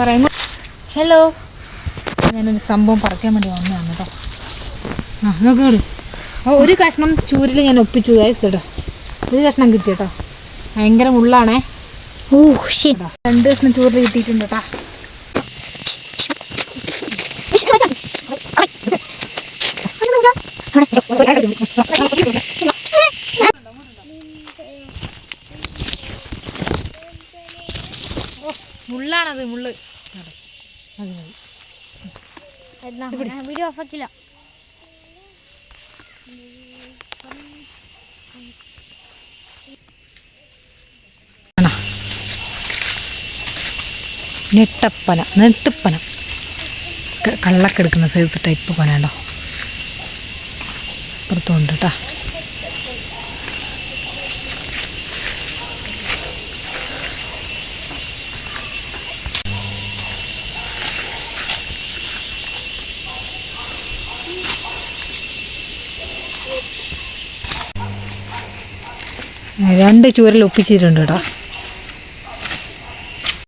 പറയാം ഹലോ ഞാനൊരു സംഭവം പറിക്കാൻ വേണ്ടി വന്നതാണ് കേട്ടോ ആ നോക്കോട് അപ്പോൾ ഒരു കഷ്ണം ചൂരിൽ ഞാൻ ഒപ്പിച്ചു കേട്ടോ ഒരു കഷ്ണം കിട്ടി കേട്ടോ ഭയങ്കര മുള്ളാണേ. ഓ ഷി രണ്ട് കഷ്ണം ചൂരിൽ കിട്ടിയിട്ടുണ്ട് കേട്ടോ മുള്ളാണത് മുള്ള്. കേട്ടോ. മതി വീഡിയോ ഓഫാക്കില്ല നെട്ടപ്പന നെട്ടുപ്പന കള്ളക്കെടുക്കുന്ന സൈസ് ടൈപ്പ് പന ഉണ്ടോ പുറത്തുണ്ട് കേട്ടോ രണ്ട് ചൂരൽ ഒപ്പിച്ചിട്ടുണ്ട് കേട്ടോ.